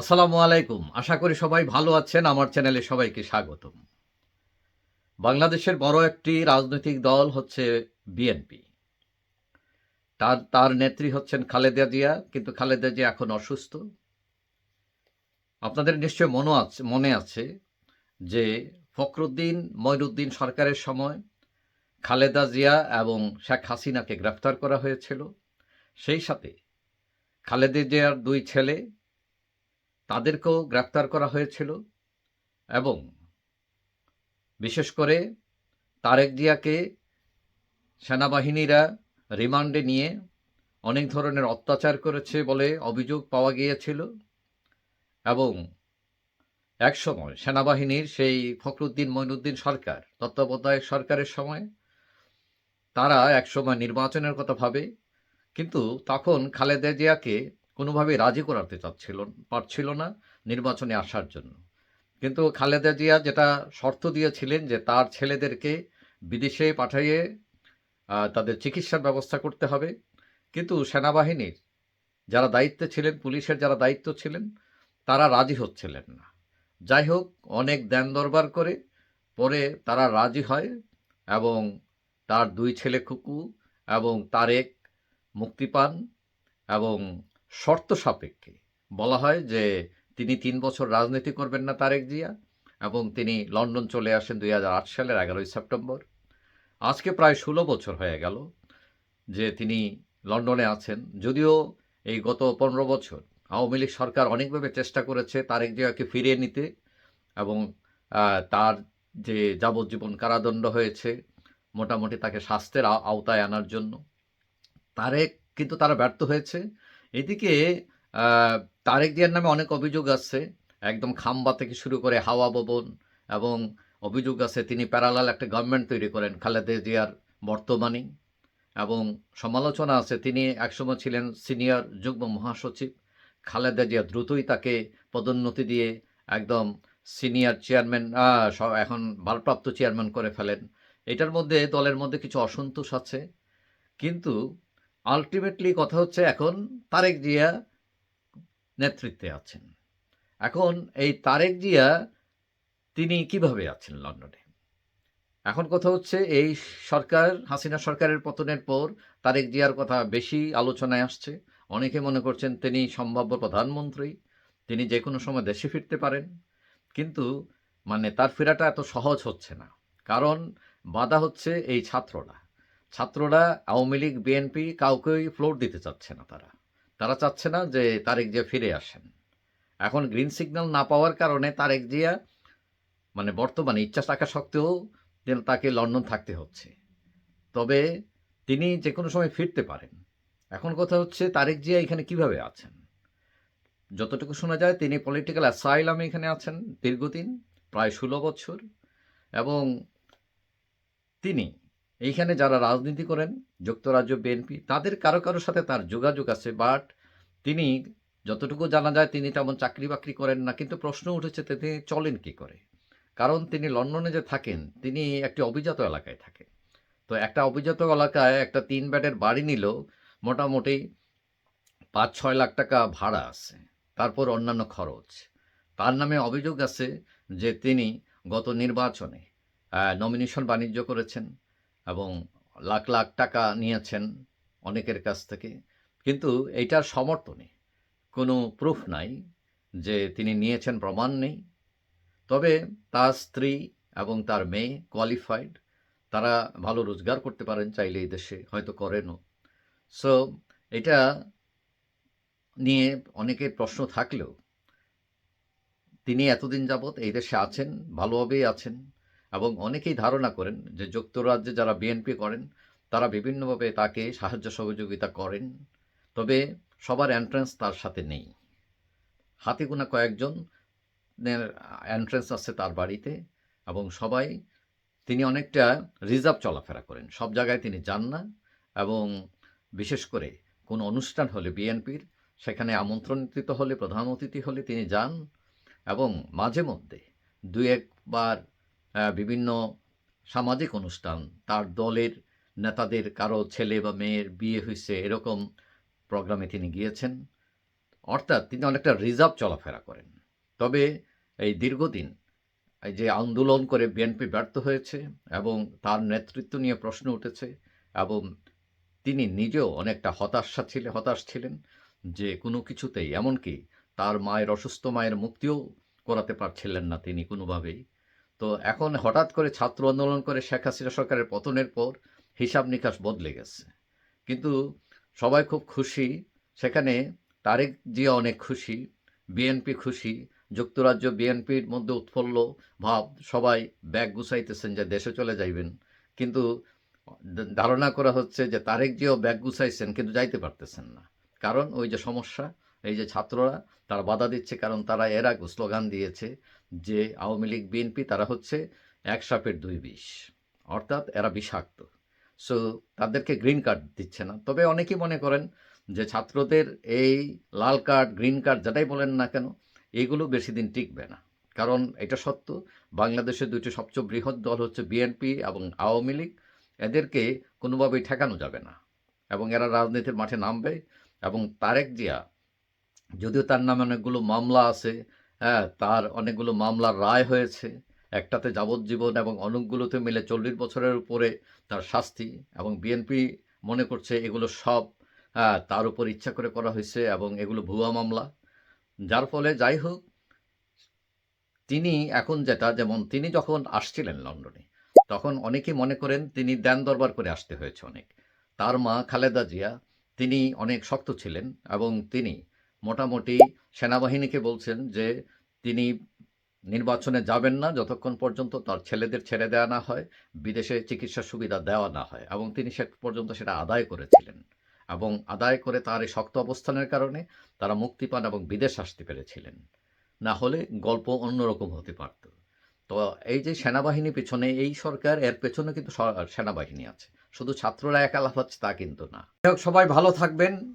আসসালামু আলাইকুম। আশা করি সবাই ভালো আছেন। আমার চ্যানেলে সবাইকে স্বাগতম। বাংলাদেশের বড় একটি রাজনৈতিক দল হচ্ছে বিএনপি। তার তার নেত্রী হচ্ছেন খালেদা জিয়া, কিন্তু খালেদা জিয়া এখন অসুস্থ। আপনাদের নিশ্চয় মনে আছে মনে আছে যে ফখরুদ্দিন মঈনুদ্দিন সরকারের সময় খালেদা জিয়া এবং শেখ হাসিনাকে গ্রেফতার করা হয়েছিল। সেই সাথে খালেদা জিয়ার দুই ছেলে তাদেরকেও গ্রেপ্তার করা হয়েছিল এবং বিশেষ করে তারেক জিয়াকে সেনাবাহিনীরা রিমান্ডে নিয়ে অনেক ধরনের অত্যাচার করেছে বলে অভিযোগ পাওয়া গিয়েছিল এবং একসময় সেনাবাহিনীর সেই ফখরুদ্দিন মঈনুদ্দিন সরকার, তত্ত্বাবধায়ক সরকারের সময় তারা একসময় নির্বাচনের কথা ভাবে, কিন্তু তখন খালেদা জিয়াকে কোনোভাবেই রাজি করাতে চাচ্ছিল, পারছিল না নির্বাচনে আসার জন্য। কিন্তু খালেদা জিয়া যেটা শর্ত দিয়েছিলেন যে তার ছেলেদেরকে বিদেশে পাঠিয়ে তাদের চিকিৎসার ব্যবস্থা করতে হবে। কিন্তু সেনাবাহিনীর যারা দায়িত্বে ছিলেন, পুলিশের যারা দায়িত্ব ছিলেন, তারা রাজি হচ্ছিলেন না। যাই হোক, অনেক দেন দরবার করে পরে তারা রাজি হয় এবং তার দুই ছেলে খুকু এবং তারেক মুক্তি পান এবং শর্ত সাপেক্ষে। বলা হয় যে তিনি তিন বছর রাজনীতি করবেন না তারেক জিয়া এবং তিনি লন্ডন চলে আসেন দুই হাজার আট সালের এগারোই সেপ্টেম্বর। আজকে প্রায় ষোলো বছর হয়ে গেল যে তিনি লন্ডনে আছেন। যদিও এই গত পনেরো বছর আওয়ামী লীগ সরকার অনেকভাবে চেষ্টা করেছে তারেক জিয়াকে ফিরিয়ে নিতে এবং তার যে যাবজ্জীবন কারাদণ্ড হয়েছে মোটামুটি তাকে স্বাস্থ্যের আও- আওতায় আনার জন্য। তারেক কিন্তু তারা ব্যর্থ হয়েছে। এদিকে তারেক জিয়ার নামে অনেক অভিযোগ আছে। একদম খাম্বা থেকে শুরু করে হাওয়া ভবন এবং অভিযোগ আছে তিনি প্যারালাল একটা গভর্নমেন্ট তৈরি করেন, খালেদা জিয়ার বর্তমানে এবং সমালোচনা আছে, তিনি একসময় ছিলেন সিনিয়র যুগ্ম মহাসচিব। খালেদা জিয়া দ্রুতই তাকে পদোন্নতি দিয়ে একদম সিনিয়র চেয়ারম্যান এখন ভারপ্রাপ্ত চেয়ারম্যান করে ফেলেন। এটার মধ্যে দলের মধ্যে কিছু অসন্তোষ আছে। কিন্তু আলটিমেটলি কথা হচ্ছে এখন তারেক জিয়া নেতৃত্বে আছেন। এখন এই তারেক জিয়া তিনি কীভাবে আছেন লন্ডনে? এখন কথা হচ্ছে এই সরকার, হাসিনা সরকারের পতনের পর তারেক জিয়ার কথা বেশি আলোচনায় আসছে। অনেকে মনে করছেন তিনি সম্ভাব্য প্রধানমন্ত্রী, তিনি যে কোনো সময় দেশে ফিরতে পারেন। কিন্তু মানে তার ফেরাটা এত সহজ হচ্ছে না। কারণ বাধা হচ্ছে এই ছাত্ররা। ছাত্ররা আওয়ামী লীগ বিএনপি কাউকেই ফ্লোর দিতে চাচ্ছে না তারা। তারা চাচ্ছে না যে তারেক জিয়া ফিরে আসেন। এখন গ্রিন সিগন্যাল না পাওয়ার কারণে তারেক জিয়া মানে বর্তমানে ইচ্ছা থাকা সত্ত্বেও যেন তাকে লন্ডন থাকতে হচ্ছে। তবে তিনি যে কোনো সময় ফিরতে পারেন। এখন কথা হচ্ছে তারেক জিয়া এখানে কীভাবে আছেন? যতটুকু শোনা যায় তিনি পলিটিক্যাল অ্যাসাইলামে এখানে আছেন দীর্ঘদিন, প্রায় ষোলো বছর। এবং তিনি এইখানে যারা রাজনীতি করেন, যুক্তরাজ্য বিএনপি তাদের কারও কারও সাথে তার যোগাযোগ আছে, বাট তিনি যতটুকু জানা যায় তিনি তেমন চাকরি বাকরি করেন না, কিন্তু প্রশ্ন উঠেছে তিনি চলেন কি করে? কারণ তিনি লন্ডনে যে থাকেন, তিনি একটি অভিজাত এলাকায় থাকেন। তো একটা অভিজাত এলাকায় একটা তিন বেডের বাড়ি নিল, মোটামুটি পাঁচ ছয় লাখ টাকা ভাড়া আছে, তারপর অন্যান্য খরচ। তার নামে অভিযোগ আছে যে তিনি গত নির্বাচনে নমিনেশন বাণিজ্য করেছেন। এবং লাখ লাখ টাকা নিয়েছেন অনেকের কাছ থেকে। কিন্তু এইটার সমর্থনে কোনো প্রুফ নাই যে তিনি নিয়েছেন প্রমাণ নেই। তবে তার স্ত্রী এবং তার মেয়ে কোয়ালিফাইড তারা ভালো রোজগার করতে পারেন চাইলে এই দেশে, হয়তো করেনও। সো এটা নিয়ে অনেকের প্রশ্ন থাকলেও, তিনি এতদিন যাবৎ এই দেশে আছেন, ভালোভাবেই আছেন এবং অনেকেই ধারণা করেন যে যুক্তরাজ্যে যারা বিএনপি করেন, তারা বিভিন্নভাবে তাকে সাহায্য সহযোগিতা করেন, তবে সবার এন্ট্রান্স তার সাথে নেই। হাতে গোনা কয়েকজন এন্ট্রেন্স আছে তার বাড়িতে এবং সবাই তিনি অনেকটা রিজার্ভ চলাফেরা করেন। সব জায়গায় তিনি যান না এবং বিশেষ করে কোনো অনুষ্ঠান হলে বিএনপির সেখানে আমন্ত্রণিত হলে, প্রধান অতিথি হলে তিনি যান এবং মাঝে মধ্যে দু একবার বিভিন্ন সামাজিক অনুষ্ঠান, তার দলের নেতাদের, কারও ছেলে বা মেয়ের বিয়ে হয়েছে, এরকম প্রোগ্রামে তিনি গিয়েছেন। অর্থাৎ তিনি অনেকটা রিজার্ভ চলাফেরা করেন। তবে এই দীর্ঘদিন এই যে আন্দোলন করে বিএনপি ব্যর্থ হয়েছে এবং তার নেতৃত্ব নিয়ে প্রশ্ন উঠেছে এবং তিনি নিজেও অনেকটা হতাশা ছিলেন হতাশ ছিলেন যে কোনো কিছুতেই, এমনকি তার মায়ের অসুস্থ মায়ের মুক্তিও করাতে পারছিলেন না তিনি কোনোভাবেই। তো এখন হঠাৎ করে ছাত্র আন্দোলন করে শেখ হাসিনা সরকারের পতনের পর হিসাব নিকাশ বদলে গেছে। কিন্তু সবাই খুব খুশি। সেখানে তারেক জিয়া অনেক খুশি বিএনপি খুশি, যুক্তরাজ্য বিএনপির মধ্যে উৎফুল্ল ভাব, সবাই ব্যাগ গুছাইতেছেন যে দেশে চলে যাইবেন। কিন্তু ধারণা করা হচ্ছে যে তারেক জিয়াও ব্যাগ গুছাইছেন কিন্তু যাইতে পারতেছেন না। কারণ ওই যে সমস্যা এই যে ছাত্ররা, তারা বাধা দিচ্ছে কারণ তারা এর আগে স্লোগান দিয়েছে যে আওয়ামী লীগ, বিএনপি, তারা হচ্ছে এক সাপের দুই বিষ। অর্থাৎ এরা বিষাক্ত। সো তাদেরকে গ্রিন কার্ড দিচ্ছে না। তবে অনেকেই মনে করেন যে ছাত্রদের এই লাল কার্ড গ্রিন কার্ড যেটাই বলেন না কেন, এগুলো বেশি দিন টিকবে না। কারণ এটা সত্য বাংলাদেশের দুইটি সবচেয়ে বৃহৎ দল হচ্ছে বিএনপি এবং আওয়ামী লীগ। এদেরকে কোনোভাবেই ঠেকানো যাবে না। এবং এরা রাজনীতির মাঠে নামবে এবং তারেক জিয়া যদিও তার নামে অনেকগুলো মামলা আছে হ্যাঁ তার অনেকগুলো মামলার রায় হয়েছে। একটাতে যাবজ্জীবন এবং অনেকগুলোতে মিলে চল্লিশ বছরের উপরে তার শাস্তি এবং বিএনপি মনে করছে এগুলো সব হ্যাঁ, তার উপর ইচ্ছা করে করা হয়েছে এবং এগুলো ভুয়া মামলা। যার ফলে যাই হোক তিনি এখন যেটা যেমন তিনি যখন আসছিলেন লন্ডনে তখন অনেকেই মনে করেন তিনি দেন দরবার করে আসতে হয়েছে অনেক। তার মা খালেদা জিয়া তিনি অনেক শক্ত ছিলেন এবং তিনি মোটামুটি সেনাবাহিনীকে বলছেন যে তিনি নির্বাচনে যাবেন না যতক্ষণ পর্যন্ত তার ছেলেদের ছেড়ে দেওয়া না হয়, বিদেশে চিকিৎসা সুবিধা দেওয়া না হয়। এবং তিনি সে পর্যন্ত সেটা আদায় করেছিলেন। এবং আদায় করে তার এই শক্ত অবস্থানের কারণে তারা মুক্তি পান এবং বিদেশ আসতে পেরেছিলেন। না হলে গল্প অন্যরকম হতে পারত। তো এই যে সেনাবাহিনী পেছনে, এই সরকার এর পেছনে কিন্তু সেনাবাহিনী আছে। শুধু ছাত্ররা একা লাফাচ্ছে তা কিন্তু না। সবাই ভালো থাকবেন।